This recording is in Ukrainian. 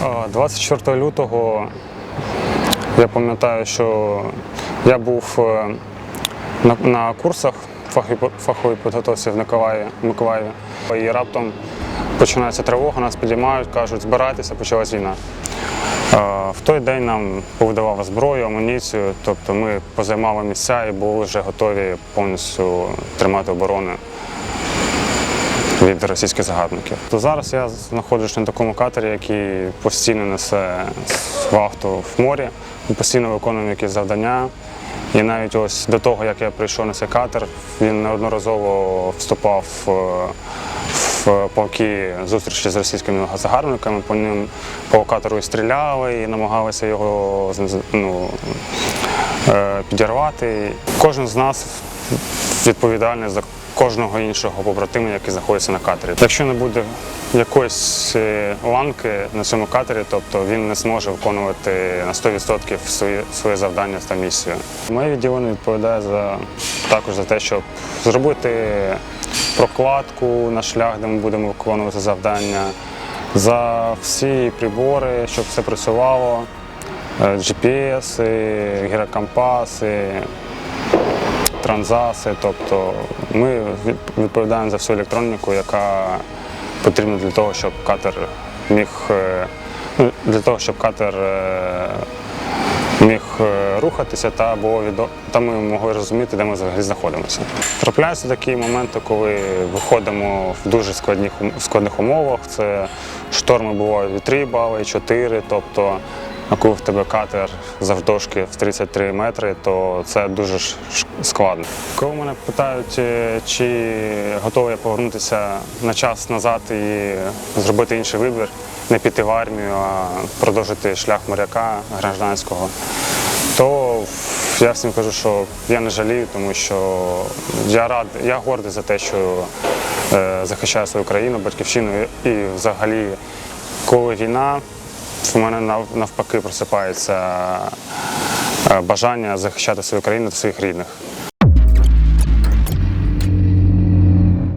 А, 24 лютого я пам'ятаю, що я був е, на, на курсах фаховій підготовці в Миколаєві, Миколаєві. І раптом починається тривога, нас підіймають, кажуть, збирайтеся, почалась війна. В той день нам повидавали зброю, амуніцію, тобто ми позаймали місця і були вже готові повністю тримати оборону від російських загарбників. То зараз я знаходжусь на такому катері, який постійно несе вахту в морі, постійно виконуємо якісь завдання. І навіть ось до того, як я прийшов на цей катер, він неодноразово вступав е, в полки зустрічі з російськими загарбниками. По ним по катеру і стріляли і намагалися його ну, е, підірвати. Кожен з нас відповідальний за кожного іншого побратима, який знаходиться на катері. Якщо не буде якоїсь е, ланки на цьому катері, тобто він не зможе виконувати на 100% свої, своє завдання та місію. Моє відділення відповідає за також за те, щоб зробити прокладку на шлях, де ми будемо виконувати завдання, за всі прибори, щоб все працювало, е, GPS, гірокомпаси, транзаси. Тобто ми відповідаємо за всю електроніку, яка потрібна для того, щоб катер міг е, ну, для того, щоб катер е, міг е, рухатися та було відо... та ми могли розуміти, де ми взагалі знаходимося. Трапляються такі моменти, коли виходимо в дуже складних, складних умовах. Це шторми бувають і 3 бали, і 4, тобто а коли в тебе катер завдовжки в 33 метри, то це дуже складно. Коли мене питають, е, чи готовий я повернутися на час назад і зробити інший вибір, не піти в армію, а продовжити шлях моряка гражданського, то я всім кажу, що я не жалію, тому що я рад, я гордий за те, що е, захищаю свою країну, батьківщину і взагалі, коли війна, в мене нав- навпаки просипається е, бажання захищати свою країну та своїх рідних.